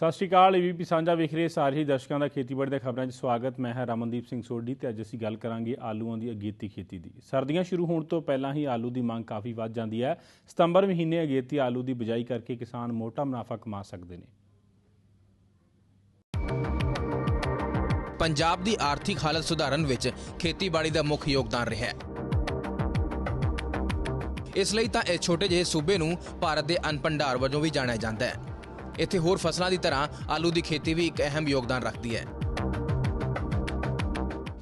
ਸਤਿ ਸ਼੍ਰੀ ਅਕਾਲ ਏਬੀਪੀ ਸਾਂਝਾ ਵੇਖ ਰਹੇ ਸਾਰੇ ਹੀ ਦਰਸ਼ਕਾਂ ਦਾ ਖੇਤੀਬਾੜੀ ਦੇ ਖਬਰਾਂ 'ਚ ਸਵਾਗਤ। ਮੈਂ ਹਾਂ ਰਮਨਦੀਪ ਸਿੰਘ ਸੋਢੀ ਤੇ ਅੱਜ ਅਸੀਂ ਗੱਲ ਕਰਾਂਗੇ ਆਲੂਆਂ ਦੀ ਅਗੇਤੀ ਖੇਤੀ ਦੀ। ਸਰਦੀਆਂ ਸ਼ੁਰੂ ਹੋਣ ਤੋਂ ਪਹਿਲਾਂ ਹੀ ਆਲੂ ਦੀ ਮੰਗ ਕਾਫੀ ਵੱਧ ਜਾਂਦੀ ਹੈ। ਸਤੰਬਰ ਮਹੀਨੇ ਅਗੇਤੀ ਆਲੂ ਦੀ ਬਿਜਾਈ ਕਰਕੇ ਕਿਸਾਨ ਮੋਟਾ ਮੁਨਾਫਾ ਕਮਾ ਸਕਦੇ ਨੇ। ਪੰਜਾਬ ਦੀ ਆਰਥਿਕ ਹਾਲਤ ਸੁਧਾਰਨ ਵਿੱਚ ਖੇਤੀਬਾੜੀ ਦਾ ਮੁੱਖ ਯੋਗਦਾਨ ਰਿਹਾ ਹੈ। ਇਸ ਲਈ ਤਾਂ ਇਹ ਛੋਟੇ ਜਿਹੇ ਸੂਬੇ ਨੂੰ ਭਾਰਤ ਦੇ ਅੰਨ ਭੰਡਾਰ ਵਜੋਂ ਵੀ ਜਾਣਿਆ ਜਾਂਦਾ ਹੈ। ਇੱਥੇ ਹੋਰ ਫਸਲਾਂ ਦੀ ਤਰ੍ਹਾਂ ਆਲੂ ਦੀ ਖੇਤੀ ਵੀ ਇੱਕ ਅਹਿਮ ਯੋਗਦਾਨ ਰੱਖਦੀ ਹੈ।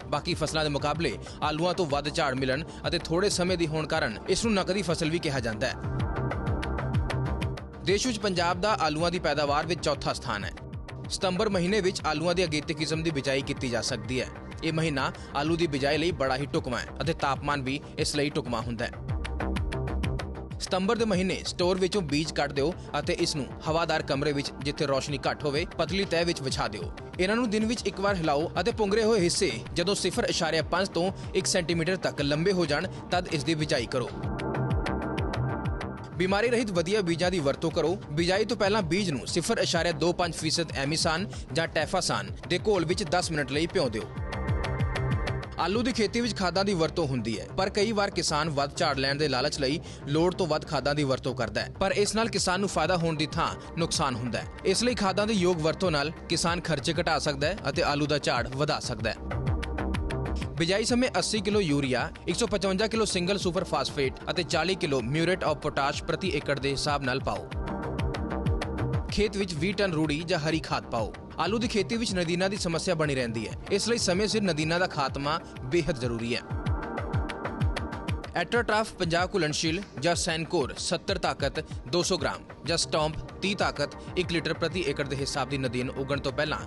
ਬਾਕੀ ਫਸਲਾਂ ਦੇ ਮੁਕਾਬਲੇ ਆਲੂਆਂ ਤੋਂ ਵੱਧ ਝਾੜ ਮਿਲਣ ਅਤੇ ਥੋੜੇ ਸਮੇਂ ਦੀ ਹੋਣ ਕਾਰਨ ਇਸ ਨੂੰ ਨਕਦੀ ਫਸਲ ਵੀ ਕਿਹਾ ਜਾਂਦਾ ਹੈ। ਦੇਸ਼ ਵਿੱਚ ਪੰਜਾਬ ਦਾ ਆਲੂਆਂ ਦੀ ਪੈਦਾਵਾਰ ਵਿੱਚ ਚੌਥਾ ਸਥਾਨ ਹੈ। ਸਤੰਬਰ ਮਹੀਨੇ ਵਿੱਚ ਆਲੂਆਂ ਦੀ ਅਗੇਤੇ ਕਿਸਮ ਦੀ ਬਿਜਾਈ ਕੀਤੀ ਜਾ ਸਕਦੀ ਹੈ। ਇਹ ਮਹੀਨਾ ਆਲੂ ਦੀ ਬਿਜਾਈ ਲਈ ਬੜਾ ਹੀ ਢੁਕਵਾਂ ਹੈ ਅਤੇ ਤਾਪਮਾਨ ਵੀ ਇਸ ਲਈ ਢੁਕਵਾਂ ਹੁੰਦਾ ਹੈ। ਸਤੰਬਰ ਦੇ ਮਹੀਨੇ ਸਟੋਰ ਵਿੱਚੋਂ ਬੀਜ ਕੱਢ ਦਿਓ ਅਤੇ ਇਸ ਨੂੰ ਹਵਾਦਾਰ ਕਮਰੇ ਵਿੱਚ ਜਿੱਥੇ ਰੋਸ਼ਨੀ ਘੱਟ ਹੋਵੇ, ਪਤਲੀ ਤਹਿ ਵਿੱਚ ਵਿਛਾ ਦਿਓ। ਇਹਨਾਂ ਨੂੰ ਦਿਨ ਵਿੱਚ ਇੱਕ ਵਾਰ ਹਿਲਾਓ ਅਤੇ ਪੁੰਗਰੇ ਹੋਏ ਹਿੱਸੇ ਜਦੋਂ 0.5 ਤੋਂ 1 ਸੈਂਟੀਮੀਟਰ ਤੱਕ ਲੰਬੇ ਹੋ ਜਾਣ, ਤਦ ਇਸ ਦੀ ਬਿਜਾਈ ਕਰੋ। ਬਿਮਾਰੀ ਰਹਿਤ ਵਧੀਆ ਬੀਜਾਂ ਦੀ ਵਰਤੋਂ ਕਰੋ। ਬਿਜਾਈ ਤੋਂ ਪਹਿਲਾਂ ਬੀਜ ਨੂੰ 0.25% ਐਮੀਸਾਨ ਜਾਂ ਟੈਫਾਸਾਨ ਦੇ ਘੋਲ ਵਿੱਚ 10 ਮਿੰਟ ਲਈ ਭਿਓ ਦਿਓ। ਆਲੂ ਦੀ ਖੇਤੀ ਵਿੱਚ ਖਾਦਾਂ ਦੀ ਵਰਤੋਂ ਹੁੰਦੀ ਹੈ, ਪਰ ਕਈ ਵਾਰ ਕਿਸਾਨ ਵੱਧ ਝਾੜ ਲੈਣ ਦੇ ਲਾਲਚ ਲਈ ਲੋੜ ਤੋਂ ਵੱਧ ਖਾਦਾਂ ਦੀ ਵਰਤੋਂ ਕਰਦਾ ਹੈ, ਪਰ ਇਸ ਨਾਲ ਕਿਸਾਨ ਨੂੰ ਫਾਇਦਾ ਹੋਣ ਦੀ ਥਾਂ ਨੁਕਸਾਨ ਹੁੰਦਾ ਹੈ। ਇਸ ਲਈ ਖਾਦਾਂ ਦੀ ਯੋਗ ਵਰਤੋਂ ਨਾਲ ਕਿਸਾਨ ਖਰਚੇ ਘਟਾ ਸਕਦਾ ਹੈ ਅਤੇ ਆਲੂ ਦਾ ਝਾੜ ਵਧਾ ਸਕਦਾ ਹੈ। ਬਿਜਾਈ ਸਮੇਂ 80 kilo urea 155 kilo single super phosphate ਅਤੇ 40 ਕਿਲੋ ਮਿਊਰੇਟ ਆਫ ਪੋਟਾਸ਼ ਪ੍ਰਤੀ ਏਕੜ ਦੇ ਹਿਸਾਬ ਨਾਲ ਪਾਓ। ਖੇਤ ਵਿੱਚ 20 ਟਨ ਰੂੜੀ ਜਾਂ ਹਰੀ ਖਾਦ ਪਾਓ। ਆਲੂ ਦੀ ਖੇਤੀ ਵਿੱਚ ਨਦੀਨਾਂ ਦੀ ਸਮੱਸਿਆ ਬਣੀ ਰਹਿੰਦੀ ਹੈ। ਇਸ ਲਈ ਸਮੇਂ ਸਿਰ ਨਦੀਨਾਂ ਦਾ ਖਾਤਮਾ ਬੇहद ਜ਼ਰੂਰੀ ਹੈ। ਐਟਰਾਟ੍ਰਾਫ 50 ਘੁਲਣਸ਼ੀਲ ਜਾਂ ਸੈਨਕੋਰ 70 ਤਾਕਤ 200 ਗ੍ਰਾਮ ਜਾਂ ਸਟੌਂਪ 30 ਤਾਕਤ 1 ਲੀਟਰ ਪ੍ਰਤੀ ਏਕੜ ਦੇ ਹਿਸਾਬ ਦੀ ਨਦੀਨ ਉਗਣ ਤੋਂ ਪਹਿਲਾਂ।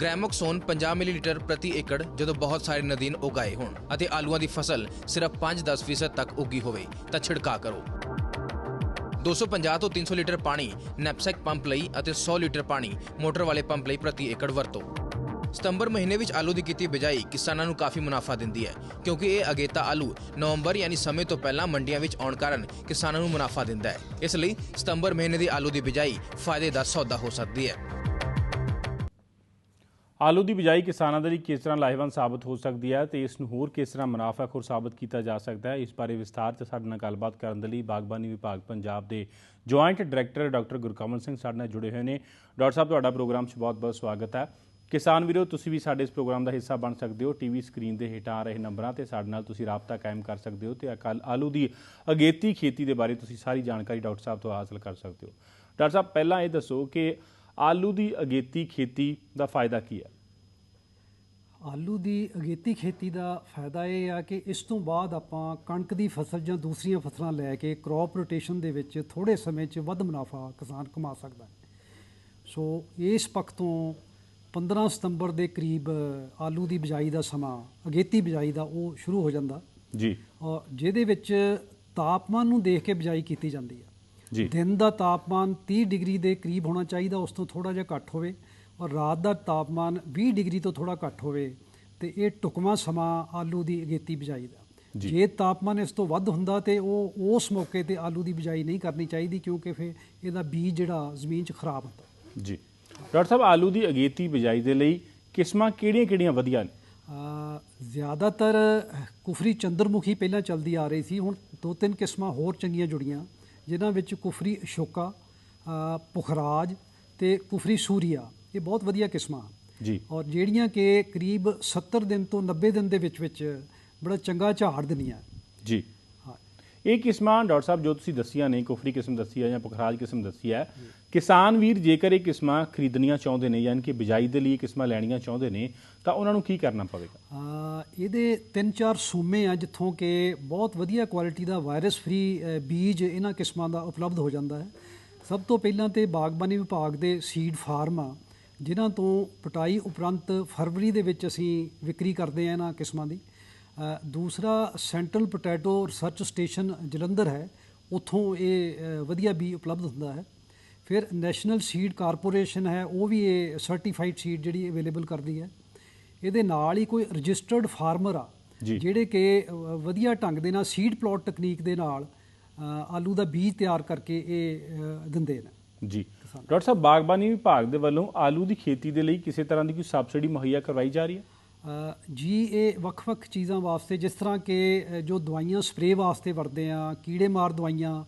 ਗ੍ਰੈਮੋਕਸੋਨ 50 ਮਿਲੀਲੀਟਰ ਪ੍ਰਤੀ ਏਕੜ ਜਦੋਂ ਬਹੁਤ ਸਾਰੇ ਨਦੀਨ ਉਗਾਏ ਹੋਣ ਅਤੇ ਆਲੂਆਂ ਦੀ ਫਸਲ ਸਿਰਫ 5-10% ਤੱਕ ਉੱਗੀ ਹੋਵੇ ਤਾਂ ਛਿੜਕਾਅ ਕਰੋ। 250 ਤੋਂ 300 ਲੀਟਰ ਪਾਣੀ ਨੈਪਸੈਕ ਪੰਪ ਲਈ ਅਤੇ 100 ਲੀਟਰ ਪਾਣੀ ਮੋਟਰ ਵਾਲੇ ਪੰਪ ਲਈ ਪ੍ਰਤੀ ਏਕੜ ਵਰਤੋ। ਸਤੰਬਰ ਮਹੀਨੇ ਵਿੱਚ ਆਲੂ ਦੀ ਕੀਤੀ ਬਿਜਾਈ ਕਿਸਾਨਾਂ ਨੂੰ ਕਾਫੀ ਮੁਨਾਫਾ ਦਿੰਦੀ ਹੈ, ਕਿਉਂਕਿ ਇਹ ਅਗੇਤਾ ਆਲੂ ਨਵੰਬਰ ਯਾਨੀ ਸਮੇਂ ਤੋਂ ਪਹਿਲਾਂ ਮੰਡੀਆਂ ਵਿੱਚ ਆਉਣ ਕਾਰਨ ਕਿਸਾਨਾਂ ਨੂੰ ਮੁਨਾਫਾ ਦਿੰਦਾ ਹੈ। ਇਸ ਲਈ ਸਤੰਬਰ ਮਹੀਨੇ ਦੀ ਆਲੂ ਦੀ ਬਿਜਾਈ ਫਾਇਦੇ ਦਾ ਸੌਦਾ ਹੋ ਸਕਦੀ ਹੈ। ਆਲੂ ਦੀ ਬਿਜਾਈ ਕਿਸਾਨਾਂ ਦੇ ਲਈ ਕਿਸ ਤਰ੍ਹਾਂ ਲਾਹੇਵੰਦ ਸਾਬਤ ਹੋ ਸਕਦੀ ਹੈ ਤੇ ਇਸ ਨੂੰ ਹੋਰ ਕਿਸ ਤਰ੍ਹਾਂ ਮੁਨਾਫਾਖੋਰ ਸਾਬਤ ਕੀਤਾ ਜਾ ਸਕਦਾ ਹੈ, ਇਸ ਬਾਰੇ ਵਿਸਥਾਰ 'ਚ ਸਾਡੇ ਨਾਲ ਗੱਲਬਾਤ ਕਰਨ ਦੇ ਲਈ ਬਾਗਬਾਨੀ ਵਿਭਾਗ ਪੰਜਾਬ ਦੇ joint director doctor Gurkamal Singh ਸਾਡੇ ਨਾਲ ਜੁੜੇ ਹੋਏ ਨੇ। ਡਾਕਟਰ ਸਾਹਿਬ, ਤੁਹਾਡਾ ਪ੍ਰੋਗਰਾਮ 'ਚ ਬਹੁਤ-ਬਹੁਤ ਸਵਾਗਤ ਹੈ। ਕਿਸਾਨ ਵੀਰੋ, ਤੁਸੀਂ ਵੀ ਸਾਡੇ ਇਸ ਪ੍ਰੋਗਰਾਮ ਦਾ ਹਿੱਸਾ ਬਣ ਸਕਦੇ ਹੋ। ਟੀਵੀ ਸਕਰੀਨ ਦੇ ਹੇਠਾਂ ਆ ਰਹੇ ਨੰਬਰਾਂ ਤੇ ਸਾਡੇ ਨਾਲ ਤੁਸੀਂ ਰਾਬਤਾ ਕਾਇਮ ਕਰ ਸਕਦੇ ਹੋ ਤੇ ਅਕਾਲ ਆਲੂ ਦੀ ਅਗੇਤੀ ਖੇਤੀ ਦੇ ਬਾਰੇ ਤੁਸੀਂ ਸਾਰੀ ਜਾਣਕਾਰੀ ਡਾਕਟਰ ਸਾਹਿਬ ਤੋਂ ਹਾਸਲ ਕਰ ਸਕਦੇ ਹੋ। ਡਾਕਟਰ ਸਾਹਿਬ, ਪਹਿਲਾਂ ਇਹ ਦੱਸੋ ਕਿ ਆਲੂ ਦੀ ਅਗੇਤੀ ਖੇਤੀ ਦਾ ਫਾਇਦਾ ਕੀ ਹੈ? ਆਲੂ ਦੀ ਅਗੇਤੀ ਖੇਤੀ ਦਾ ਫਾਇਦਾ ਇਹ ਆ ਕਿ ਇਸ ਤੋਂ ਬਾਅਦ ਆਪਾਂ ਕਣਕ ਦੀ ਫਸਲ ਜਾਂ ਦੂਸਰੀਆਂ ਫਸਲਾਂ ਲੈ ਕੇ ਕ੍ਰੌਪ ਰੋਟੇਸ਼ਨ ਦੇ ਵਿੱਚ ਥੋੜੇ ਸਮੇਂ 'ਚ ਵੱਧ ਮੁਨਾਫਾ ਕਿਸਾਨ ਕਮਾ ਸਕਦਾ ਹੈ। ਸੋ ਇਸ ਪੱਖ ਤੋਂ 15 ਸਤੰਬਰ ਦੇ ਕਰੀਬ ਆਲੂ ਦੀ ਬਿਜਾਈ ਦਾ ਸਮਾਂ ਅਗੇਤੀ ਬਿਜਾਈ ਦਾ ਉਹ ਸ਼ੁਰੂ ਹੋ ਜਾਂਦਾ। ਜੀ। ਔਰ ਜਿਹਦੇ ਵਿੱਚ ਤਾਪਮਾਨ ਨੂੰ ਦੇਖ ਕੇ ਬਿਜਾਈ ਕੀਤੀ ਜਾਂਦੀ ਹੈ। ਦਿਨ ਦਾ ਤਾਪਮਾਨ 30 ਡਿਗਰੀ ਦੇ ਕਰੀਬ ਹੋਣਾ ਚਾਹੀਦਾ ਉਸ ਤੋਂ ਥੋੜਾ ਜਿਹਾ ਘੱਟ ਹੋਵੇ ਔਰ ਰਾਤ ਦਾ ਤਾਪਮਾਨ 20 ਡਿਗਰੀ ਤੋਂ ਥੋੜਾ ਘੱਟ ਹੋਵੇ ਤੇ ਇਹ ਟੁਕਮਾ ਸਮਾਂ ਆਲੂ ਦੀ ਅਗੇਤੀ ਬਿਜਾਈ ਦਾ। ਜੀ। ਜੇ ਤਾਪਮਾਨ ਇਸ ਤੋਂ ਵੱਧ ਹੁੰਦਾ ਤੇ ਉਹ ਉਸ ਮੌਕੇ ਤੇ ਆਲੂ ਦੀ ਬਿਜਾਈ ਨਹੀਂ ਕਰਨੀ ਚਾਹੀਦੀ ਕਿਉਂਕਿ ਫਿਰ ਇਹਦਾ ਬੀਜ ਜਿਹੜਾ ਜ਼ਮੀਨ 'ਚ ਖਰਾਬ ਹੁੰਦਾ। ਜੀ। ਡਾਕਟਰ ਸਾਹਿਬ ਆਲੂ ਦੀ ਅਗੇਤੀ ਬਿਜਾਈ ਦੇ ਲਈ ਕਿਸਮਾਂ ਕਿਹੜੀਆਂ-ਕਿਹੜੀਆਂ ਵਧੀਆ ਨੇ? ਆ ਜ਼ਿਆਦਾਤਰ ਕੁਫਰੀ ਚੰਦਰਮੁਖੀ ਪਹਿਲਾਂ ਚੱਲਦੀ ਆ ਰਹੀ ਸੀ ਹੁਣ ਦੋ ਤਿੰਨ ਕਿਸਮਾਂ ਹੋਰ ਚੰਗੀਆਂ ਜੁੜੀਆਂ। ਜਿਨ੍ਹਾਂ ਵਿੱਚ ਕੁਫਰੀ ਅਸ਼ੋਕਾ ਪੁਖਰਾਜ ਤੇ ਕੁਫਰੀ ਸੂਰੀਆ ਇਹ ਬਹੁਤ ਵਧੀਆ ਕਿਸਮਾਂ। ਜੀ। ਔਰ ਜਿਹੜੀਆਂ ਕਿ ਕਰੀਬ 70 ਦਿਨ ਤੋਂ 90 ਦਿਨ ਦੇ ਵਿੱਚ ਵਿੱਚ ਬੜਾ ਚੰਗਾ ਝਾੜ ਦਿੰਦੀਆਂ। ਜੀ। ਇਹ ਕਿਸਮਾਂ ਡਾਕਟਰ ਸਾਹਿਬ ਜੋ ਤੁਸੀਂ ਦੱਸੀਆਂ ਨੇ ਕੁਫਰੀ ਕਿਸਮ ਦੱਸੀ ਹੈ ਜਾਂ ਪੁਖਰਾਜ ਕਿਸਮ ਦੱਸੀ ਹੈ ਕਿਸਾਨ ਵੀਰ ਜੇਕਰ ਇਹ ਕਿਸਮਾਂ ਖਰੀਦਣੀਆਂ ਚਾਹੁੰਦੇ ਨੇ ਯਾਨੀ ਕਿ ਬਿਜਾਈ ਦੇ ਲਈ ਕਿਸਮਾਂ ਲੈਣੀਆਂ ਚਾਹੁੰਦੇ ਨੇ ਤਾਂ ਉਹਨਾਂ ਨੂੰ ਕੀ ਕਰਨਾ ਪਵੇਗਾ? ਆ, ਇਹਦੇ ਤਿੰਨ ਚਾਰ ਸੂਮੇ ਆ ਜਿੱਥੋਂ ਕਿ ਬਹੁਤ ਵਧੀਆ ਕੁਆਲਿਟੀ ਦਾ ਵਾਇਰਸ ਫ੍ਰੀ ਬੀਜ ਇਹਨਾਂ ਕਿਸਮਾਂ ਦਾ ਉਪਲਬਧ ਹੋ ਜਾਂਦਾ ਹੈ। ਸਭ ਤੋਂ ਪਹਿਲਾਂ ਤੇ ਬਾਗਬਾਨੀ ਵਿਭਾਗ ਦੇ ਸੀਡ ਫਾਰਮ ਆ ਜਿਨ੍ਹਾਂ ਤੋਂ ਪਟਾਈ ਉਪਰੰਤ ਫਰਵਰੀ ਦੇ ਵਿੱਚ ਅਸੀਂ ਵਿਕਰੀ ਕਰਦੇ ਆ ਇਹਨਾਂ ਕਿਸਮਾਂ ਦੀ। ਦੂਸਰਾ central potato research station Jalandhar ਹੈ ਉੱਥੋਂ ਇਹ ਵਧੀਆ ਬੀ ਉਪਲਬਧ ਹੁੰਦਾ ਹੈ। ਫਿਰ ਨੈਸ਼ਨਲ ਸੀਡ ਕਾਰਪੋਰੇਸ਼ਨ ਹੈ ਉਹ ਵੀ ਇਹ ਸਰਟੀਫਾਈਡ ਸੀਡ ਜਿਹੜੀ ਅਵੇਲੇਬਲ ਕਰਦੀ ਹੈ। ਇਹਦੇ ਨਾਲ ਹੀ ਕੋਈ ਰਜਿਸਟਰਡ ਫਾਰਮਰ ਆ। ਜਿਹੜੇ ਕਿ ਵਧੀਆ ਢੰਗ ਦੇ ਨਾਲ ਸੀਡ ਪਲਾਟ ਟੈਕਨੀਕ ਦੇ ਨਾਲ ਆਲੂ ਦਾ ਬੀਜ ਤਿਆਰ ਕਰਕੇ ਇਹ ਦਿੰਦੇ ਨੇ। ਜੀ। ਡਾਕਟਰ ਸਾਹਿਬ ਬਾਗਬਾਨੀ ਵਿਭਾਗ ਦੇ ਵੱਲੋਂ ਆਲੂ ਦੀ ਖੇਤੀ ਦੇ ਲਈ ਕਿਸੇ ਤਰ੍ਹਾਂ ਦੀ ਕੋਈ ਸਬਸਿਡੀ ਮੁਹੱਈਆ ਕਰਵਾਈ ਜਾ ਰਹੀ ਹੈ? ਜੀ ਇਹ ਵੱਖ-ਵੱਖ ਚੀਜ਼ਾਂ ਵਾਸਤੇ ਜਿਸ ਤਰ੍ਹਾਂ ਕਿ ਜੋ ਦਵਾਈਆਂ ਸਪਰੇਅ ਵਾਸਤੇ ਵਰਦੇ ਆ ਕੀੜੇ ਮਾਰ ਦਵਾਈਆਂ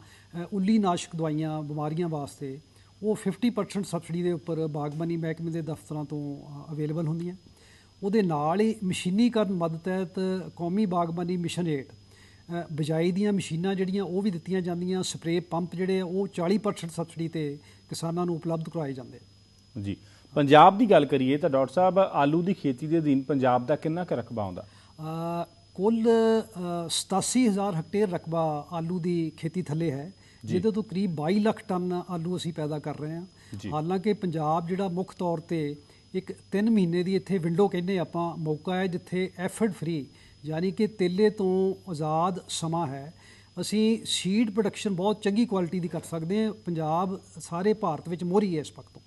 ਉੱਲੀ ਨਾਸ਼ਕ ਦਵਾਈਆਂ ਬਿਮਾਰੀਆਂ ਵਾਸਤੇ ਉਹ 50% ਸਬਸਿਡੀ ਦੇ ਉੱਪਰ ਬਾਗਬਾਨੀ ਮਹਿਕਮੇ ਦੇ ਦਫ਼ਤਰਾਂ ਤੋਂ ਅਵੇਲੇਬਲ ਹੁੰਦੀਆਂ। ਉਹਦੇ ਨਾਲ ਹੀ ਮਸ਼ੀਨੀਕਰਨ ਮਦ ਤਹਿਤ ਕੌਮੀ ਬਾਗਬਾਨੀ ਮਿਸ਼ਨ ਹੇਠ ਅ, ਬਿਜਾਈ ਦੀਆਂ ਮਸ਼ੀਨਾਂ ਜਿਹੜੀਆਂ ਉਹ ਵੀ ਦਿੱਤੀਆਂ ਜਾਂਦੀਆਂ। ਸਪਰੇਅ ਪੰਪ ਜਿਹੜੇ ਆ ਉਹ 40% ਸਬਸਿਡੀ ਤੇ ਕਿਸਾਨਾਂ ਨੂੰ ਉਪਲਬਧ ਕਰਵਾਏ ਜਾਂਦੇ। ਜੀ। ਪੰਜਾਬ ਦੀ ਗੱਲ ਕਰੀਏ ਤਾਂ ਡਾਕਟਰ ਸਾਹਿਬ ਆਲੂ ਦੀ ਖੇਤੀ ਦੇ ਅਧੀਨ ਪੰਜਾਬ ਦਾ ਕਿੰਨਾ ਕੁ ਰਕਬਾ ਆਉਂਦਾ ਕੁੱਲ ਅ, 87000 ਹੈਕਟੇਅਰ ਰਕਬਾ ਆਲੂ ਦੀ ਖੇਤੀ ਥੱਲੇ ਹੈ ਜਿਹਦੇ ਤੋਂ ਕਰੀਬ 22 ਲੱਖ ਟਨ ਆਲੂ ਅਸੀਂ ਪੈਦਾ ਕਰ ਰਹੇ। ਹਾਂ। ਹਾਲਾਂਕਿ ਪੰਜਾਬ ਜਿਹੜਾ ਮੁੱਖ ਤੌਰ ਤੇ ਇੱਕ 3 ਮਹੀਨੇ ਦੀ ਇੱਥੇ ਵਿੰਡੋ ਕਹਿੰਦੇ ਆਪਾਂ ਮੌਕਾ ਹੈ ਜਿੱਥੇ ਐਫਰਟ ਫ੍ਰੀ ਯਾਨੀ ਕਿ ਤੇਲੇ ਤੋਂ ਆਜ਼ਾਦ ਸਮਾਂ ਹੈ। ਅਸੀਂ ਸੀਡ ਪ੍ਰੋਡਕਸ਼ਨ ਬਹੁਤ ਚੰਗੀ ਕੁਆਲਿਟੀ ਦੀ ਕਰ ਸਕਦੇ ਹਾਂ। ਪੰਜਾਬ ਸਾਰੇ ਭਾਰਤ ਵਿੱਚ ਮੋਹਰੀ ਹੈ ਇਸ ਵਕਤ ਤੋਂ।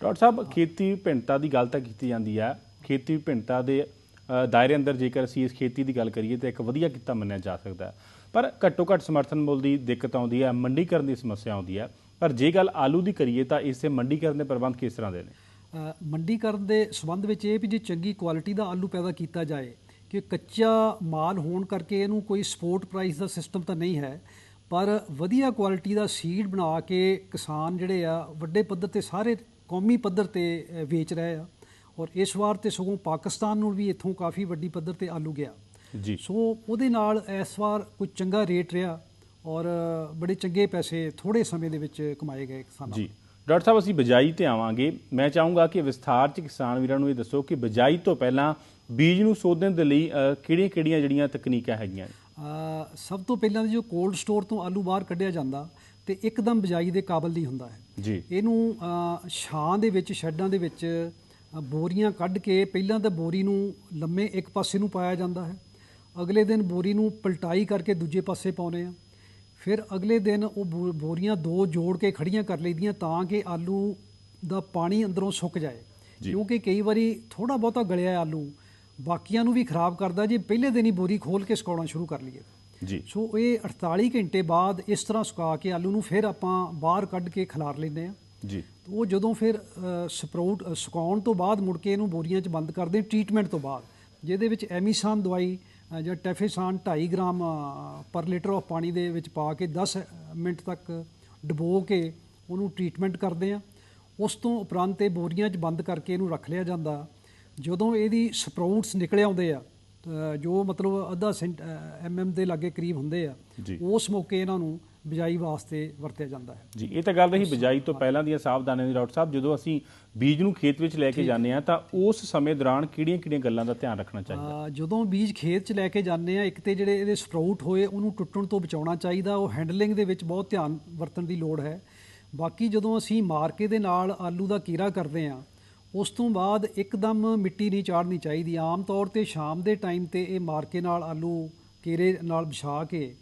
ਡਾਕਟਰ ਸਾਹਿਬ, ਖੇਤੀ ਵਿਭਿੰਨਤਾ ਦੀ ਗੱਲ ਤਾਂ ਕੀਤੀ ਜਾਂਦੀ ਹੈ। ਖੇਤੀ ਵਿਭਿੰਨਤਾ ਦੇ ਦਾਇਰੇ ਅੰਦਰ ਜੇਕਰ ਅਸੀਂ ਇਸ ਖੇਤੀ ਦੀ ਗੱਲ ਕਰੀਏ ਤਾਂ ਇੱਕ ਵਧੀਆ ਕਿੱਤਾ ਮੰਨਿਆ ਜਾ ਸਕਦਾ ਪਰ ਘੱਟੋ ਘੱਟ ਸਮਰਥਨ ਮੁੱਲ ਦੀ ਦਿੱਕਤ ਆਉਂਦੀ ਹੈ, ਮੰਡੀਕਰਨ ਦੀ ਸਮੱਸਿਆ ਆਉਂਦੀ ਹੈ। ਪਰ ਜੇ ਗੱਲ ਆਲੂ ਦੀ ਕਰੀਏ ਤਾਂ ਇਸ 'ਤੇ ਮੰਡੀਕਰਨ ਦੇ ਪ੍ਰਬੰਧ ਕਿਸ ਤਰ੍ਹਾਂ ਦੇ ਨੇ? ਮੰਡੀਕਰਨ ਦੇ ਸਬੰਧ ਵਿੱਚ ਇਹ ਵੀ ਜੇ ਚੰਗੀ ਕੁਆਲਿਟੀ ਦਾ ਆਲੂ ਪੈਦਾ ਕੀਤਾ ਜਾਏ ਕਿ ਕੱਚਾ ਮਾਲ ਹੋਣ ਕਰਕੇ ਇਹਨੂੰ ਕੋਈ ਸਪੋਰਟ ਪ੍ਰਾਈਸ ਦਾ ਸਿਸਟਮ ਤਾਂ ਨਹੀਂ ਹੈ, ਪਰ ਵਧੀਆ ਕੁਆਲਿਟੀ ਦਾ ਸੀਡ ਬਣਾ ਕੇ ਕਿਸਾਨ ਜਿਹੜੇ ਆ, ਵੱਡੇ ਪੱਧਰ ਤੇ ਸਾਰੇ ਕੌਮੀ ਪੱਧਰ ਤੇ ਵੇਚ ਰਹੇ ਆ। ਔਰ ਇਸ ਵਾਰ ਤੇ ਸਗੋਂ ਪਾਕਿਸਤਾਨ ਨੂੰ ਵੀ ਇੱਥੋਂ ਕਾਫੀ ਵੱਡੀ ਪੱਧਰ ਤੇ ਆਲੂ ਗਿਆ। ਜੀ। ਸੋ ਉਹਦੇ ਨਾਲ ਇਸ ਵਾਰ ਕੋਈ ਚੰਗਾ ਰੇਟ ਰਿਹਾ ਔਰ ਬੜੇ ਚੰਗੇ ਪੈਸੇ ਥੋੜੇ ਸਮੇਂ ਦੇ ਵਿੱਚ ਕਮਾਏ ਗਏ ਕਿਸਾਨਾਂ ਜੀ। ਡਾਕਟਰ ਸਾਹਿਬ ਅਸੀਂ ਬਿਜਾਈ ਤੇ ਆਵਾਂਗੇ। ਮੈਂ ਚਾਹੂੰਗਾ ਕਿ ਵਿਸਥਾਰ ਚ ਕਿਸਾਨ ਵੀਰਾਂ ਨੂੰ ਇਹ ਦੱਸੋ ਕਿ ਬਿਜਾਈ ਤੋਂ ਪਹਿਲਾਂ ਬੀਜ ਨੂੰ ਸੋਧਣ ਦੇ ਲਈ ਕਿਹੜੀਆਂ-ਕਿਹੜੀਆਂ ਜਿਹੜੀਆਂ ਤਕਨੀਕਾਂ ਹੈਗੀਆਂ? ਸਭ ਤੋਂ ਪਹਿਲਾਂ ਜੋ ਕੋਲਡ ਸਟੋਰ ਤੋਂ ਆਲੂ ਬਾਹਰ ਕੱਢਿਆ ਜਾਂਦਾ ਤੇ ਇੱਕਦਮ ਬਿਜਾਈ ਦੇ ਕਾਬਲ ਨਹੀਂ ਹੁੰਦਾ ਹੈ। ਜੀ। ਇਹਨੂੰ ਛਾਂ ਦੇ ਵਿੱਚ ਸ਼ੈੱਡਾਂ ਦੇ ਵਿੱਚ ਬੋਰੀਆਂ ਕੱਢ ਕੇ ਪਹਿਲਾਂ ਤਾਂ ਬੋਰੀ ਨੂੰ ਲੰਮੇ ਇੱਕ ਪਾਸੇ ਨੂੰ ਪਾਇਆ ਜਾਂਦਾ ਹੈ। ਅਗਲੇ ਦਿਨ ਬੋਰੀ ਨੂੰ ਪਲਟਾਈ ਕਰਕੇ ਦੂਜੇ ਪਾਸੇ ਪਾਉਨੇ ਆ ਫਿਰ ਅਗਲੇ ਦਿਨ ਉਹ ਬੋਰੀਆਂ ਦੋ ਜੋੜ ਕੇ ਖੜੀਆਂ ਕਰ ਲਈਦੀਆਂ ਤਾਂ ਕਿ ਆਲੂ ਦਾ ਪਾਣੀ ਅੰਦਰੋਂ ਸੁੱਕ ਜਾਏ। ਕਿਉਂਕਿ ਕਈ ਵਾਰੀ ਥੋੜਾ ਬਹੁਤਾ ਗਲਿਆ ਆਲੂ ਬਾਕੀਆਂ ਨੂੰ ਵੀ ਖਰਾਬ ਕਰਦਾ ਜੇ ਪਹਿਲੇ ਦਿਨ ਹੀ ਬੋਰੀ ਖੋਲ ਕੇ ਸੁਕਾਉਣਾ ਸ਼ੁਰੂ ਕਰ ਲਈਏ। ਜੀ। ਸੋ ਇਹ 48 ਘੰਟੇ ਬਾਅਦ ਇਸ ਤਰ੍ਹਾਂ ਸੁਕਾ ਕੇ ਆਲੂ ਨੂੰ ਫਿਰ ਆਪਾਂ ਬਾਹਰ ਕੱਢ ਕੇ ਖਿਲਾਰ ਲੈਂਦੇ ਆ ਜੀ। ਉਹ ਜਦੋਂ ਫਿਰ ਸਪਰਾਊਟ ਸੁਕਾਉਣ ਤੋਂ ਬਾਅਦ ਮੁੜ ਕੇ ਇਹਨੂੰ ਬੋਰੀਆਂ 'ਚ ਬੰਦ ਕਰਦੇ ਟ੍ਰੀਟਮੈਂਟ ਤੋਂ ਬਾਅਦ। ਜਿਹਦੇ ਵਿੱਚ ਐਮੀਸਾਨ ਦਵਾਈ ਜਾਂ ਟੈਫੇਸਾਨ 2.5 ਗ੍ਰਾਮ ਪਰ ਲੀਟਰ ਆਫ ਪਾਣੀ ਦੇ ਵਿੱਚ ਪਾ ਕੇ 10 ਮਿੰਟ ਤੱਕ ਡਬੋ ਕੇ ਉਹਨੂੰ ਟ੍ਰੀਟਮੈਂਟ ਕਰਦੇ ਆ ਉਸ ਤੋਂ ਉਪਰੰਤ ਇਹ ਬੋਰੀਆਂ 'ਚ ਬੰਦ ਕਰਕੇ ਇਹਨੂੰ ਰੱਖ ਲਿਆ ਜਾਂਦਾ। ਜਦੋਂ ਇਹਦੀ ਸਪਰਾਊਟਸ ਨਿਕਲ ਆਉਂਦੇ ਆ ਜੋ ਮਤਲਬ ਅੱਧਾ ਸੈਂਟ ਐਮਐਮ ਦੇ ਲਾਗੇ ਕਰੀਬ ਹੁੰਦੇ ਆ। ਉਸ ਮੌਕੇ ਇਹਨਾਂ ਨੂੰ ਬਿਜਾਈ ਵਾਸਤੇ ਵਰਤਿਆ ਜਾਂਦਾ ਹੈ। ਜੀ ਇਹ ਤਾਂ ਗੱਲ ਰਹੀ ਬਿਜਾਈ ਤੋਂ ਪਹਿਲਾਂ ਦੀਆਂ ਸਾਵਧਾਨੀਆਂ ਦੀ। ਡਾਕਟਰ ਸਾਹਿਬ ਜਦੋਂ ਅਸੀਂ ਬੀਜ ਨੂੰ ਖੇਤ ਵਿੱਚ ਲੈ ਕੇ ਜਾਂਦੇ ਆ ਤਾਂ ਉਸ ਸਮੇਂ ਦੌਰਾਨ ਕਿਹੜੀਆਂ-ਕਿਹੜੀਆਂ ਗੱਲਾਂ ਦਾ ਧਿਆਨ ਰੱਖਣਾ ਚਾਹੀਦਾ? ਜਦੋਂ ਬੀਜ ਖੇਤ 'ਚ ਲੈ ਕੇ ਜਾਂਦੇ ਆ ਇੱਕ ਤੇ ਜਿਹੜੇ ਇਹਦੇ ਸਪਰਾਊਟ ਹੋਏ ਉਹਨੂੰ ਟੁੱਟਣ ਤੋਂ ਬਚਾਉਣਾ ਚਾਹੀਦਾ। ਉਹ ਹੈਂਡਲਿੰਗ ਦੇ ਵਿੱਚ ਬਹੁਤ ਧਿਆਨ ਵਰਤਣ ਦੀ ਲੋੜ ਹੈ। ਬਾਕੀ ਜਦੋਂ ਅਸੀਂ ਮਾਰਕੇ ਦੇ ਨਾਲ ਆਲੂ ਦਾ ਕੀਰਾ ਕਰਦੇ ਆ ਉਸ ਤੋਂ ਬਾਅਦ ਇੱਕਦਮ ਮਿੱਟੀ ਨਹੀਂ ਚਾੜਨੀ ਚਾਹੀਦੀ। ਆਮ ਤੌਰ ਤੇ ਸ਼ਾਮ ਦੇ ਟਾਈਮ ਤੇ ਇਹ ਮਾਰਕੇ ਨਾਲ ਆਲੂ ਕੀਰੇ ਨਾਲ ਵਿਛਾ ਕੇ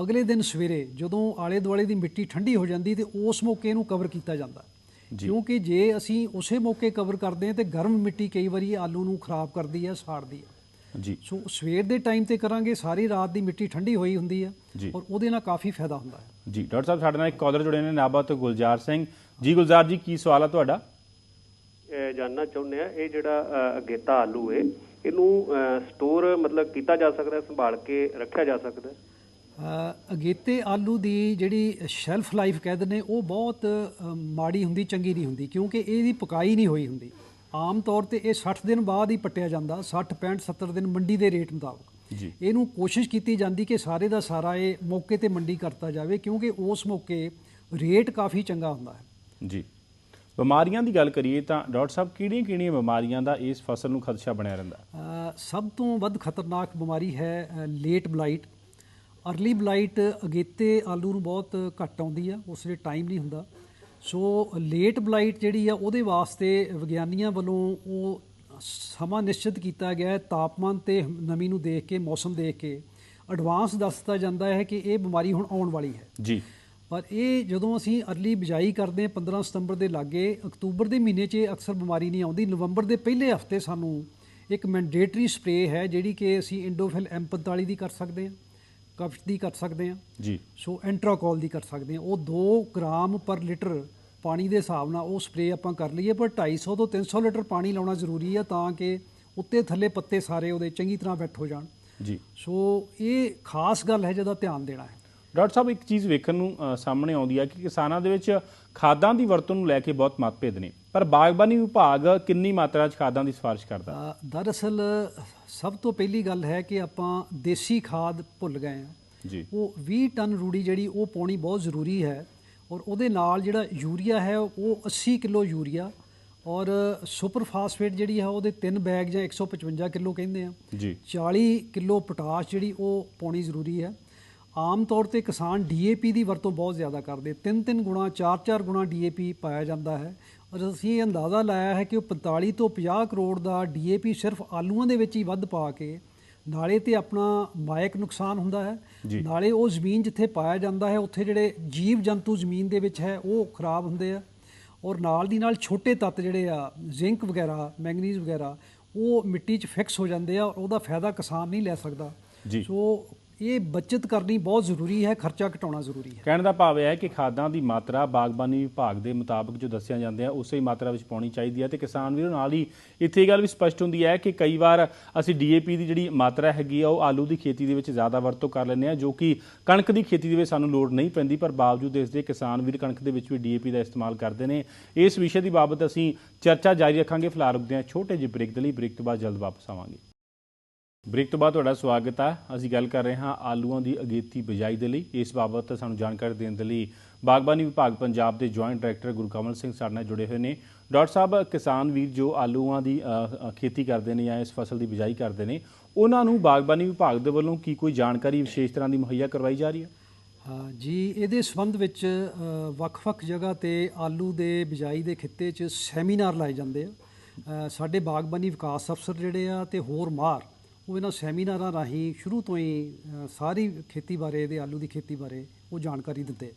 ਅਗਲੇ ਦਿਨ ਸਵੇਰੇ ਜਦੋਂ ਆਲੇ ਦੁਆਲੇ ਦੀ ਮਿੱਟੀ ਠੰਡੀ ਹੋ ਜਾਂਦੀ ਤੇ ਉਸ ਮੌਕੇ ਇਹਨੂੰ ਕਵਰ ਕੀਤਾ ਜਾਂਦਾ। ਕਿਉਂਕਿ ਜੇ ਅਸੀਂ ਉਸੇ ਮੌਕੇ ਕਵਰ ਕਰਦੇ ਹਾਂ ਤੇ ਗਰਮ ਮਿੱਟੀ ਕਈ ਵਾਰੀ ਆਲੂ ਨੂੰ ਖਰਾਬ ਕਰਦੀ ਹੈ ਸਾੜਦੀ ਹੈ। ਜੀ। ਸੋ ਸਵੇਰ ਦੇ ਟਾਈਮ ਤੇ ਕਰਾਂਗੇ ਸਾਰੀ ਰਾਤ ਦੀ ਮਿੱਟੀ ਠੰਡੀ ਹੋਈ ਹੁੰਦੀ ਜੀ। ਔਰ ਉਹਦੇ ਨਾਲ ਕਾਫੀ ਫਾਇਦਾ ਹੁੰਦਾ ਹੈ। ਜੀ ਡਾਕਟਰ ਸਾਹਿਬ ਸਾਡੇ ਨਾਲ ਇੱਕ ਕਾਲਰ ਜੁੜੇ ਨੇ ਨਾਭਾ ਤੋਂ ਗੁਲਜ਼ਾਰ ਸਿੰਘ। ਜੀ ਗੁਲਜ਼ਾਰ ਜੀ ਕੀ ਸਵਾਲ ਆ ਤੁਹਾਡਾ? ਜਾਨਣਾ ਚਾਹੁੰਦੇ ਆ ਇਹ ਜਿਹੜਾ ਅਗੇਤਾ ਆਲੂ ਹੈ ਇਹਨੂੰ ਸਟੋਰ ਮਤਲਬ ਕੀਤਾ ਜਾ ਸਕਦਾ ਹੈ ਸੰਭਾਲ ਕੇ ਰੱਖਿਆ ਜਾ ਸਕਦਾ ਹੈ। ਅਗੇਤੇ ਆਲੂ ਦੀ ਜਿਹੜੀ ਸ਼ੈਲਫ ਲਾਈਫ ਕਹਿੰਦੇ ਨੇ ਉਹ ਬਹੁਤ ਮਾੜੀ ਹੁੰਦੀ ਚੰਗੀ ਨਹੀਂ ਹੁੰਦੀ ਕਿਉਂਕਿ ਇਹਦੀ ਪਕਾਈ ਨਹੀਂ ਹੋਈ ਹੁੰਦੀ। ਆਮ ਤੌਰ ਤੇ ਇਹ 60 ਦਿਨ ਬਾਅਦ ਹੀ ਪੱਟਿਆ ਜਾਂਦਾ 60 65 70 ਦਿਨ ਮੰਡੀ ਦੇ ਰੇਟ ਮੁਤਾਬਕ। ਜੀ। ਇਹਨੂੰ ਕੋਸ਼ਿਸ਼ ਕੀਤੀ ਜਾਂਦੀ ਕਿ ਸਾਰੇ ਦਾ ਸਾਰਾ ਇਹ ਮੌਕੇ ਤੇ ਮੰਡੀ ਕਰਤਾ ਜਾਵੇ ਕਿਉਂਕਿ ਉਸ ਮੌਕੇ ਰੇਟ ਕਾਫੀ ਚੰਗਾ ਹੁੰਦਾ ਹੈ। ਜੀ। ਬਿਮਾਰੀਆਂ ਦੀ ਗੱਲ ਕਰੀਏ ਤਾਂ ਡਾਕਟਰ ਸਾਹਿਬ ਕਿਹੜੀਆਂ-ਕਿਹੜੀਆਂ ਬਿਮਾਰੀਆਂ ਦਾ ਇਸ ਫਸਲ ਨੂੰ ਖਦਸ਼ਾ ਬਣਿਆ ਰਹਿੰਦਾ? ਸਭ ਤੋਂ ਵੱਧ ਖਤਰਨਾਕ ਬਿਮਾਰੀ ਹੈ ਲੇਟ ਬਲਾਈਟ। ਅਰਲੀ ਬਲਾਈਟ ਅਗੇਤੇ ਆਲੂ ਨੂੰ ਬਹੁਤ ਘੱਟ ਆਉਂਦੀ ਆ ਉਸ ਲਈ ਟਾਈਮ ਨਹੀਂ ਹੁੰਦਾ। ਸੋ ਲੇਟ ਬਲਾਈਟ ਜਿਹੜੀ ਆ ਉਹਦੇ ਵਾਸਤੇ ਵਿਗਿਆਨੀਆਂ ਵੱਲੋਂ ਉਹ ਸਮਾਂ ਨਿਸ਼ਚਿਤ ਕੀਤਾ ਗਿਆ ਹੈ ਤਾਪਮਾਨ ਤੇ ਨਮੀ ਨੂੰ ਦੇਖ ਕੇ ਮੌਸਮ ਦੇਖ ਕੇ। ਐਡਵਾਂਸ ਦੱਸਦਾ ਜਾਂਦਾ ਹੈ ਕਿ ਇਹ ਬਿਮਾਰੀ ਹੁਣ ਆਉਣ ਵਾਲੀ ਹੈ। ਜੀ। ਪਰ ਇਹ ਜਦੋਂ ਅਸੀਂ ਅਰਲੀ ਬਿਜਾਈ ਕਰਦੇ ਹਾਂ 15 ਸਤੰਬਰ ਦੇ ਲਾਗੇ ਅਕਤੂਬਰ ਦੇ ਮਹੀਨੇ 'ਚ ਇਹ ਅਕਸਰ ਬਿਮਾਰੀ ਨਹੀਂ ਆਉਂਦੀ ਨਵੰਬਰ ਦੇ ਪਹਿਲੇ ਹਫ਼ਤੇ ਸਾਨੂੰ ਇੱਕ ਮੈਂਡੇਟਰੀ ਸਪਰੇਅ ਹੈ ਜਿਹੜੀ ਕਿ ਅਸੀਂ ਇੰਡੋਫਿਲ M45 ਦੀ ਕਰ ਸਕਦੇ ਹਾਂ ਕਫਸ਼ ਦੀ ਕਰ ਸਕਦੇ ਹਾਂ ਜੀ। ਸੋ ਐਂਟਰਾਕੋਲ ਦੀ ਕਰ ਸਕਦੇ ਹਾਂ। ਉਹ 2 ਗ੍ਰਾਮ ਪਰ ਲੀਟਰ ਪਾਣੀ ਦੇ ਹਿਸਾਬ ਨਾਲ ਉਹ ਸਪਰੇਅ ਆਪਾਂ ਕਰ ਲਈਏ ਪਰ 250 ਤੋਂ 300 ਲੀਟਰ ਪਾਣੀ ਲਾਉਣਾ ਜ਼ਰੂਰੀ ਹੈ ਤਾਂ ਕਿ ਉੱਤੇ ਥੱਲੇ ਪੱਤੇ ਸਾਰੇ ਉਹਦੇ ਚੰਗੀ ਤਰ੍ਹਾਂ ਵੈਟ ਹੋ ਜਾਣ। ਜੀ। ਸੋ ਇਹ ਖਾਸ ਗੱਲ ਹੈ ਜਿਹਦਾ ਧਿਆਨ ਦੇਣਾ ਹੈ। ਡਾਕਟਰ ਸਾਹਿਬ ਇੱਕ ਚੀਜ਼ ਵੇਖਣ ਨੂੰ ਸਾਹਮਣੇ ਆਉਂਦੀ ਹੈ ਕਿ ਕਿਸਾਨਾਂ ਦੇ ਵਿੱਚ ਖਾਦਾਂ ਦੀ ਵਰਤੋਂ ਨੂੰ ਲੈ ਕੇ ਬਹੁਤ ਮਤਭੇਦ ਨੇ। ਪਰ ਬਾਗਬਾਨੀ ਵਿਭਾਗ ਕਿੰਨੀ ਮਾਤਰਾ 'ਚ ਖਾਦਾਂ ਦੀ ਸਿਫਾਰਿਸ਼ ਕਰਦਾ? ਦਰਅਸਲ ਸਭ ਤੋਂ ਪਹਿਲੀ ਗੱਲ ਹੈ ਕਿ ਆਪਾਂ ਦੇਸੀ ਖਾਦ ਭੁੱਲ ਗਏ ਹਾਂ। ਜੀ। ਉਹ 20 ਟਨ ਰੂੜੀ ਜਿਹੜੀ ਉਹ ਪਾਉਣੀ ਬਹੁਤ ਜ਼ਰੂਰੀ ਹੈ ਔਰ ਉਹਦੇ ਨਾਲ ਜਿਹੜਾ ਯੂਰੀਆ ਹੈ ਉਹ 80 ਕਿਲੋ ਯੂਰੀਆ ਔਰ ਸੁਪਰ ਫਾਸਫੇਟ ਜਿਹੜੀ ਹੈ ਉਹਦੇ 3 ਬੈਗ ਜਾਂ 155 ਕਿਲੋ ਕਹਿੰਦੇ ਆ। ਜੀ। 40 ਕਿਲੋ ਪੋਟਾਸ਼ ਜਿਹੜੀ ਉਹ ਪਾਉਣੀ ਜ਼ਰੂਰੀ ਹੈ। ਆਮ ਤੌਰ ਤੇ ਕਿਸਾਨ ਡੀਏਪੀ ਦੀ ਵਰਤੋਂ ਬਹੁਤ ਜ਼ਿਆਦਾ ਕਰਦੇ। ਤਿੰਨ ਤਿੰਨ ਗੁਣਾ ਚਾਰ ਚਾਰ ਗੁਣਾ ਡੀਏਪੀ ਪਾਇਆ ਜਾਂਦਾ ਹੈ। ਔਰ ਅਸੀਂ ਇਹ ਅੰਦਾਜ਼ਾ ਲਾਇਆ ਹੈ ਕਿ ਉਹ 45 ਤੋਂ 50 ਕਰੋੜ ਦਾ ਡੀਏਪੀ ਸਿਰਫ ਆਲੂਆਂ ਦੇ ਵਿੱਚ ਹੀ ਵੱਧ ਪਾ ਕੇ ਨਾਲੇ ਤੇ ਆਪਣਾ ਮਾਇਕ ਨੁਕਸਾਨ ਹੁੰਦਾ ਹੈ। ਨਾਲੇ ਉਹ ਜ਼ਮੀਨ ਜਿੱਥੇ ਪਾਇਆ ਜਾਂਦਾ ਹੈ ਉੱਥੇ ਜਿਹੜੇ ਜੀਵ ਜੰਤੂ ਜ਼ਮੀਨ ਦੇ ਵਿੱਚ ਹੈ ਉਹ ਖਰਾਬ ਹੁੰਦੇ ਆ। ਔਰ ਨਾਲ ਦੀ ਨਾਲ ਛੋਟੇ ਤੱਤ ਜਿਹੜੇ ਆ ਜ਼ਿੰਕ ਵਗੈਰਾ ਮੈਂਗਨੀਜ਼ ਵਗੈਰਾ ਉਹ ਮਿੱਟੀ 'ਚ ਫਿਕਸ ਹੋ ਜਾਂਦੇ ਆ ਔਰ ਉਹਦਾ ਫਾਇਦਾ ਕਿਸਾਨ ਨਹੀਂ ਲੈ ਸਕਦਾ। ਸੋ ਇਹ ਬਚਤ ਕਰਨੀ ਬਹੁਤ ਜ਼ਰੂਰੀ ਹੈ, ਖਰਚਾ ਘਟਾਉਣਾ ਜ਼ਰੂਰੀ ਹੈ। ਕਹਿਣ ਦਾ ਭਾਵ ਇਹ ਹੈ ਕਿ ਖਾਦਾਂ ਦੀ ਮਾਤਰਾ ਬਾਗਬਾਨੀ ਵਿਭਾਗ ਦੇ ਮੁਤਾਬਕ ਜੋ ਦੱਸਿਆ ਜਾਂਦੇ ਆ ਉਸੇ ਹੀ ਮਾਤਰਾ ਵਿੱਚ ਪਾਉਣੀ ਚਾਹੀਦੀ ਹੈ ਤੇ ਕਿਸਾਨ ਵੀਰੋ ਨਾਲ ਹੀ ਇੱਥੇ ਇਹ ਗੱਲ ਵੀ ਸਪਸ਼ਟ ਹੁੰਦੀ ਹੈ ਕਿ ਕਈ ਵਾਰ ਅਸੀਂ ਡੀਏਪੀ ਦੀ ਜਿਹੜੀ ਮਾਤਰਾ ਹੈਗੀ ਆ, ਉਹ ਆਲੂ ਦੀ ਖੇਤੀ ਦੇ ਵਿੱਚ ਜ਼ਿਆਦਾ ਵਰਤੋਂ ਕਰ ਲੈਂਦੇ ਆ ਜੋ ਕਿ ਕਣਕ ਦੀ ਖੇਤੀ ਦੇ ਵਿੱਚ ਸਾਨੂੰ ਲੋੜ ਨਹੀਂ ਪੈਂਦੀ, ਪਰ ਬਾਵਜੂਦ ਇਸ ਦੇ ਕਿਸਾਨ ਵੀਰ ਕਣਕ ਦੇ ਵਿੱਚ ਵੀ ਡੀਏਪੀ ਦਾ ਇਸਤੇਮਾਲ ਕਰਦੇ ਨੇ। ਇਸ ਵਿਸ਼ੇ ਦੀ ਬਾਬਤ ਅਸੀਂ ਚਰਚਾ ਜਾਰੀ ਰੱਖਾਂਗੇ। ਫਿਲਹਾਲ ਰੁਕਦੇ ਹਾਂ, ਛੋਟੇ ਜਿਹੇ ਬ੍ਰੇਕ ਦੇ ਲਈ, ਬ੍ਰੇਕ ਤੋਂ ਬਾਅਦ ਜਲਦ ਵਾਪਸ ਆਵਾਂਗੇ। ਬ੍ਰੇਕ ਤੋਂ ਬਾਅਦ ਤੁਹਾਡਾ ਸਵਾਗਤ ਹੈ ਅਸੀਂ ਗੱਲ ਕਰ ਰਹੇ ਹਾਂ ਆਲੂਆਂ ਦੀ ਅਗੇਤੀ ਬਿਜਾਈ ਦੇ ਲਈ। ਇਸ ਬਾਬਤ ਸਾਨੂੰ ਜਾਣਕਾਰੀ ਦੇਣ ਦੇ ਲਈ ਬਾਗਬਾਨੀ ਵਿਭਾਗ ਪੰਜਾਬ ਦੇ ਜੁਆਇੰਟ ਡਾਇਰੈਕਟਰ ਗੁਰਕਮਲ ਸਿੰਘ ਸਾਡੇ ਨਾਲ ਜੁੜੇ ਹੋਏ ਨੇ। ਡਾਕਟਰ ਸਾਹਿਬ, ਕਿਸਾਨ ਵੀਰ ਜੋ ਆਲੂਆਂ ਦੀ ਖੇਤੀ ਕਰਦੇ ਨੇ ਜਾਂ ਇਸ ਫਸਲ ਦੀ ਬਿਜਾਈ ਕਰਦੇ ਨੇ, ਉਹਨਾਂ ਨੂੰ ਬਾਗਬਾਨੀ ਵਿਭਾਗ ਦੇ ਵੱਲੋਂ ਕੀ ਕੋਈ ਜਾਣਕਾਰੀ ਵਿਸ਼ੇਸ਼ ਤਰ੍ਹਾਂ ਦੀ ਮੁਹੱਈਆ ਕਰਵਾਈ ਜਾ ਰਹੀ ਹੈ? ਹਾਂ ਜੀ, ਇਹਦੇ ਸੰਬੰਧ ਵਿੱਚ ਵੱਖ-ਵੱਖ ਜਗ੍ਹਾ ਤੇ ਆਲੂ ਦੇ ਬਿਜਾਈ ਦੇ ਖਿੱਤੇ 'ਚ ਸੈਮੀਨਾਰ ਲਾਏ ਜਾਂਦੇ ਆ। ਸਾਡੇ ਬਾਗਬਾਨੀ ਵਿਕਾਸ ਅਫਸਰ ਜਿਹੜੇ ਆ ਤੇ ਹੋਰ ਮਾਰ ਉਹ ਇਹਨਾਂ ਸੈਮੀਨਾਰਾਂ ਰਾਹੀਂ ਸ਼ੁਰੂ ਤੋਂ ਹੀ ਅ, ਸਾਰੀ ਖੇਤੀ ਬਾਰੇ ਇਹਦੇ ਆਲੂ ਦੀ ਖੇਤੀ ਬਾਰੇ ਉਹ ਜਾਣਕਾਰੀ ਦਿੰਦੇ।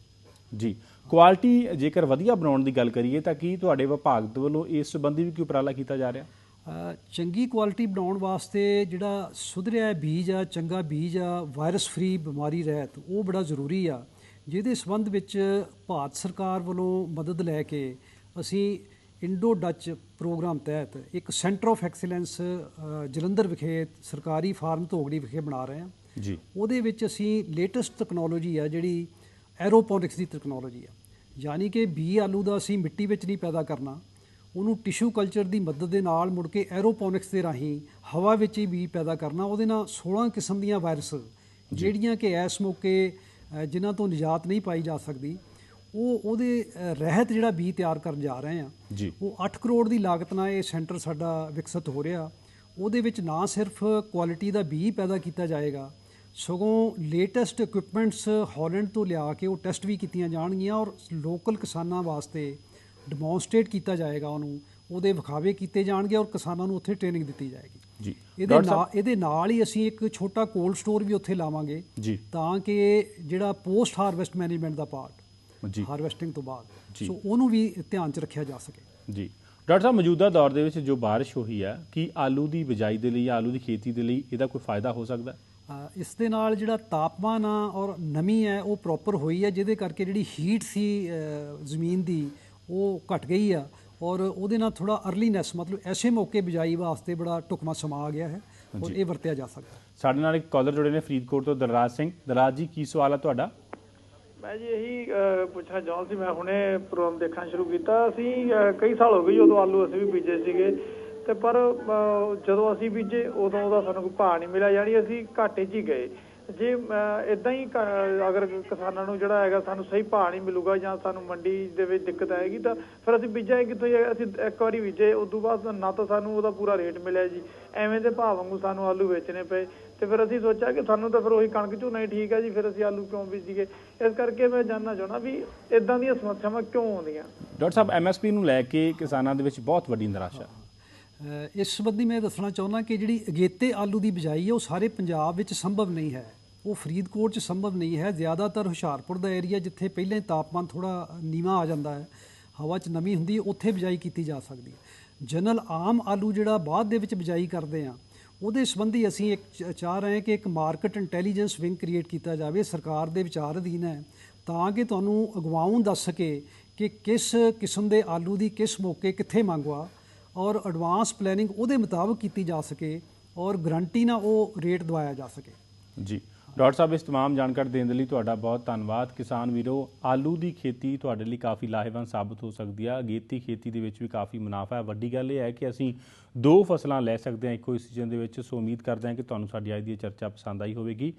ਜੀ ਕੁਆਲਿਟੀ ਜੇਕਰ ਵਧੀਆ ਬਣਾਉਣ ਦੀ ਗੱਲ ਕਰੀਏ ਤਾਂ ਕੀ ਤੁਹਾਡੇ ਵਿਭਾਗ ਦੇ ਵੱਲੋਂ ਇਸ ਸੰਬੰਧੀ ਵੀ ਕੋਈ ਉਪਰਾਲਾ ਕੀਤਾ ਜਾ ਰਿਹਾ? ਅ, ਚੰਗੀ ਕੁਆਲਿਟੀ ਬਣਾਉਣ ਵਾਸਤੇ ਜਿਹੜਾ ਸੁਧਰਿਆ ਬੀਜ ਆ ਚੰਗਾ ਬੀਜ ਆ ਵਾਇਰਸ ਫ੍ਰੀ ਬਿਮਾਰੀ ਰਹਿਤ ਉਹ ਬੜਾ ਜ਼ਰੂਰੀ ਆ। ਜਿਹਦੇ ਸੰਬੰਧ ਵਿੱਚ ਭਾਰਤ ਸਰਕਾਰ ਵੱਲੋਂ ਮਦਦ ਲੈ ਕੇ ਅਸੀਂ ਇੰਡੋ ਡੱਚ ਪ੍ਰੋਗਰਾਮ ਤਹਿਤ ਇੱਕ ਸੈਂਟਰ ਆਫ ਐਕਸੀਲੈਂਸ ਜਲੰਧਰ ਵਿਖੇ ਸਰਕਾਰੀ ਫਾਰਮ ਧੋਗੜੀ ਵਿਖੇ ਬਣਾ ਰਹੇ ਹਾਂ। ਜੀ। ਉਹਦੇ ਵਿੱਚ ਅਸੀਂ ਲੇਟੈਸਟ ਟੈਕਨੋਲੋਜੀ ਆ ਜਿਹੜੀ ਐਰੋਪੋਨਿਕਸ ਦੀ ਟੈਕਨੋਲੋਜੀ ਆ। ਯਾਨੀ ਕਿ ਬੀ ਆਲੂ ਦਾ ਅਸੀਂ ਮਿੱਟੀ ਵਿੱਚ ਨਹੀਂ ਪੈਦਾ ਕਰਨਾ। ਉਹਨੂੰ ਟਿਸ਼ੂ ਕਲਚਰ ਦੀ ਮਦਦ ਦੇ ਨਾਲ ਮੁੜ ਕੇ ਐਰੋਪੋਨਿਕਸ ਦੇ ਰਾਹੀਂ ਹਵਾ ਵਿੱਚ ਹੀ ਬੀ ਪੈਦਾ ਕਰਨਾ। ਉਹਦੇ ਨਾਲ 16 ਕਿਸਮ ਦੀਆਂ ਵਾਇਰਸ ਜਿਹੜੀਆਂ ਕਿ ਇਸ ਮੌਕੇ ਜਿਨ੍ਹਾਂ ਤੋਂ ਨਿਜਾਤ ਨਹੀਂ ਪਾਈ ਜਾ ਸਕਦੀ ਉਹ ਉਹਦੇ ਰਹਿਤ ਜਿਹੜਾ ਬੀ ਤਿਆਰ ਕਰਨ ਜਾ ਰਹੇ ਆ ਉਹ 8 ਕਰੋੜ ਦੀ ਲਾਗਤ ਨਾਲ ਇਹ ਸੈਂਟਰ ਸਾਡਾ ਵਿਕਸਿਤ ਹੋ ਰਿਹਾ। ਉਹਦੇ ਵਿੱਚ ਨਾ ਸਿਰਫ ਕੁਆਲਿਟੀ ਦਾ ਬੀ ਪੈਦਾ ਕੀਤਾ ਜਾਏਗਾ ਸਗੋਂ ਲੇਟੈਸਟ ਇਕਵਿਪਮੈਂਟਸ ਹਾਲੈਂਡ ਤੋਂ ਲਿਆ ਕੇ ਉਹ ਟੈਸਟ ਵੀ ਕੀਤੀਆਂ ਜਾਣਗੀਆਂ ਔਰ ਲੋਕਲ ਕਿਸਾਨਾਂ ਵਾਸਤੇ ਡੈਮੋਨਸਟ੍ਰੇਟ ਕੀਤਾ ਜਾਏਗਾ ਉਹਨੂੰ। ਉਹਦੇ ਵਿਖਾਵੇ ਕੀਤੇ ਜਾਣਗੇ ਔਰ ਕਿਸਾਨਾਂ ਨੂੰ ਉੱਥੇ ਟ੍ਰੇਨਿੰਗ ਦਿੱਤੀ ਜਾਏਗੀ। ਜੀ। ਇਹਦੇ ਨਾਲ ਇਹਦੇ ਨਾਲ ਹੀ ਅਸੀਂ ਇੱਕ ਛੋਟਾ ਕੋਲਡ ਸਟੋਰ ਵੀ ਉੱਥੇ ਲਾਵਾਂਗੇ ਜੀ। ਤਾਂ ਕਿ ਜਿਹੜਾ ਪੋਸਟ ਹਾਰਵੈਸਟ ਮੈਨੇਜਮੈਂਟ ਦਾ ਪਾਰਟ ਜੀ। ਹਾਰਵੈਸਟਿੰਗ ਤੋਂ ਬਾਅਦ। ਸੋ ਉਹਨੂੰ ਵੀ ਧਿਆਨ 'ਚ ਰੱਖਿਆ ਜਾ ਸਕੇ। ਜੀ। ਡਾਕਟਰ ਸਾਹਿਬ ਮੌਜੂਦਾ ਦੌਰ ਦੇ ਵਿੱਚ ਜੋ ਬਾਰਿਸ਼ ਹੋਈ ਹੈ ਕੀ ਆਲੂ ਦੀ ਬਿਜਾਈ ਦੇ ਲਈ ਆਲੂ ਦੀ ਖੇਤੀ ਦੇ ਲਈ ਇਹਦਾ ਕੋਈ ਫਾਇਦਾ ਹੋ ਸਕਦਾ? ਹੈ ਇਸ ਦੇ ਨਾਲ ਜਿਹੜਾ ਤਾਪਮਾਨ ਆ ਔਰ ਨਮੀ ਹੈ ਉਹ ਪ੍ਰੋਪਰ ਹੋਈ ਹੈ ਜਿਹਦੇ ਕਰਕੇ ਜਿਹੜੀ ਹੀਟ ਸੀ ਜ਼ਮੀਨ ਦੀ ਉਹ ਘਟ ਗਈ ਆ। ਔਰ ਉਹਦੇ ਨਾਲ ਥੋੜਾ ਅਰਲੀਨੈਸ ਮਤਲਬ ਐਸੇ ਮੌਕੇ ਬਿਜਾਈ ਵਾਸਤੇ ਬੜਾ ਟੁਕਮਾ ਸਮਾਂ ਆ ਗਿਆ ਹੈ। ਔਰ ਇਹ ਵਰਤਿਆ ਜਾ ਸਕਦਾ। ਸਾਡੇ ਨਾਲ ਇੱਕ ਕਾਲਰ ਜੁੜੇ ਨੇ ਫਰੀਦਕੋਟ ਤੋਂ ਦਲਰਾਜ ਸਿੰਘ। ਦਲਰਾਜ ਜੀ ਕੀ ਸਵਾਲ ਹੈ ਤੁਹਾਡਾ? ਮੈਂ ਜੀ ਇਹੀ ਪੁੱਛਣਾ ਚਾਹੁੰਦਾ ਸੀ, ਮੈਂ ਹੁਣੇ ਪ੍ਰੋਗਰਾਮ ਦੇਖਣਾ ਸ਼ੁਰੂ ਕੀਤਾ। ਅਸੀਂ ਕਈ ਸਾਲ ਹੋ ਗਏ ਉਦੋਂ ਆਲੂ ਅਸੀਂ ਵੀ ਬੀਜੇ ਸੀਗੇ। ਤੇ ਪਰ ਜਦੋਂ ਅਸੀਂ ਬੀਜੇ, ਉਦੋਂ ਉਹਦਾ ਸਾਨੂੰ ਕੋਈ ਭਾਅ ਨਹੀਂ ਮਿਲਿਆ, ਯਾਨੀ ਅਸੀਂ ਘਾਟੇ 'ਚ ਹੀ ਗਏ। ਜੇ ਇਦਾਂ ਹੀ ਕ- ਅਗਰ ਕਿਸਾਨਾਂ ਨੂੰ ਜਿਹੜਾ ਹੈਗਾ ਸਾਨੂੰ ਸਹੀ ਭਾਅ ਨਹੀਂ ਮਿਲੂਗਾ ਜਾਂ ਸਾਨੂੰ ਮੰਡੀ ਦੇ ਵਿੱਚ ਦਿੱਕਤ ਆਏਗੀ, ਤਾਂ ਫਿਰ ਅਸੀਂ ਬੀਜਾਂਗੇ ਕਿੱਥੋਂ ਜੀ? ਅਸੀਂ ਇੱਕ ਵਾਰੀ ਬੀਜੇ ਉਸ ਤੋਂ ਬਾਅਦ ਨਾ ਤਾਂ ਸਾਨੂੰ ਉਹਦਾ ਪੂਰਾ ਰੇਟ ਮਿਲਿਆ ਜੀ। ਐਵੇਂ ਦੇ ਭਾਅ ਵਾਂਗੂ ਸਾਨੂੰ ਆਲੂ ਵੇਚਣੇ ਪਏ। ਤੇ ਫਿਰ ਅਸੀਂ ਸੋਚਿਆ ਕਿ ਸਾਨੂੰ ਤਾਂ ਫਿਰ ਉਹੀ ਕਣਕ ਝੋਨਾ ਹੀ ਠੀਕ ਹੈ ਜੀ ਫਿਰ ਅਸੀਂ ਆਲੂ ਕਿਉਂ ਬੀਜੀਏ? ਇਸ ਕਰਕੇ ਮੈਂ ਜਾਨਣਾ ਚਾਹੁੰਦਾ ਵੀ ਇਦਾਂ ਦੀਆਂ ਸਮੱਸਿਆਵਾਂ ਕਿਉਂ ਆਉਂਦੀਆਂ? ਡਾਕਟਰ ਸਾਹਿਬ ਐਮਐਸਪੀ ਨੂੰ ਲੈ ਕੇ ਕਿਸਾਨਾਂ ਦੇ ਵਿੱਚ ਬਹੁਤ ਵੱਡੀ ਨਿਰਾਸ਼ਾ। ਇਸ ਸੰਬੰਧੀ ਮੈਂ ਦੱਸਣਾ ਚਾਹੁੰਦਾ ਕਿ ਜਿਹੜੀ ਅਗੇਤੇ ਆਲੂ ਦੀ ਬਿਜਾਈ ਹੈ ਉਹ ਸਾਰੇ ਪੰਜਾਬ ਵਿੱਚ ਸੰਭਵ ਨਹੀਂ ਹੈ। ਉਹ ਫਰੀਦਕੋਟ 'ਚ ਸੰਭਵ ਨਹੀਂ ਹੈ। ਜ਼ਿਆਦਾਤਰ ਹੁਸ਼ਿਆਰਪੁਰ ਦਾ ਏਰੀਆ ਜਿੱਥੇ ਪਹਿਲਾਂ ਹੀ ਤਾਪਮਾਨ ਥੋੜਾ ਨੀਵਾਂ ਆ ਜਾਂਦਾ ਹੈ ਹਵਾ 'ਚ ਨਮੀ ਹੁੰਦੀ ਹੈ ਉੱਥੇ ਬਿਜਾਈ ਕੀਤੀ ਜਾ ਸਕਦੀ ਹੈ। ਜਨਰਲ ਆਮ ਆਲੂ ਜਿਹੜਾ ਬਾਅਦ ਦੇ ਵਿੱਚ ਬਿਜਾਈ ਕਰਦੇ ਆ ਉਹਦੇ ਸੰਬੰਧੀ ਅਸੀਂ ਇੱਕ ਚਾਹ ਰਹੇ ਹਾਂ ਕਿ ਇੱਕ ਮਾਰਕੀਟ ਇੰਟੈਲੀਜੈਂਸ ਵਿੰਗ ਕ੍ਰੀਏਟ ਕੀਤਾ ਜਾਵੇ, ਸਰਕਾਰ ਦੇ ਵਿਚਾਰ ਅਧੀਨ ਹੈ। ਤਾਂ ਕਿ ਤੁਹਾਨੂੰ ਅਗਵਾਉਂ ਦੱਸ ਸਕੇ ਕਿ ਕਿਸ ਕਿਸਮ ਦੇ ਆਲੂ ਦੀ ਕਿਸ ਮੌਕੇ ਕਿੱਥੇ ਮੰਗਵਾ ਔਰ ਐਡਵਾਂਸ ਪਲੈਨਿੰਗ ਉਹਦੇ ਮੁਤਾਬਕ ਕੀਤੀ ਜਾ ਸਕੇ ਔਰ ਗਰੰਟੀ ਨਾਲ ਉਹ ਰੇਟ ਦਵਾਇਆ ਜਾ ਸਕੇ। ਜੀ। ਡਾਕਟਰ ਸਾਹਿਬ ਇਸ तमाम ਜਾਣਕਾਰੀ ਦੇਣ ਦੇ ਲਈ ਤੁਹਾਡਾ ਬਹੁਤ ਧੰਨਵਾਦ ਕਿਸਾਨ ਵੀਰੋ ਆਲੂ ਦੀ ਖੇਤੀ ਤੁਹਾਡੇ ਲਈ ਕਾਫੀ ਲਾਹੇਵੰਦ ਸਾਬਤ ਹੋ ਸਕਦੀ ਹੈ ਅਗੇਤੀ ਖੇਤੀ ਦੇ ਵਿੱਚ ਵੀ ਕਾਫੀ ਮੁਨਾਫਾ ਹੈ ਵੱਡੀ ਗੱਲ ਇਹ ਹੈ ਕਿ ਅਸੀਂ ਦੋ ਫਸਲਾਂ ਲੈ ਸਕਦੇ ਹਾਂ ਇੱਕੋ ਹੀ ਸੀਜ਼ਨ ਦੇ ਵਿੱਚ ਸੋ ਉਮੀਦ ਕਰਦੇ ਹਾਂ ਕਿ ਤੁਹਾਨੂੰ ਸਾਡੀ ਅੱਜ ਦੀ ਇਹ ਚਰਚਾ ਪਸੰਦ ਆਈ ਹੋਵੇਗੀ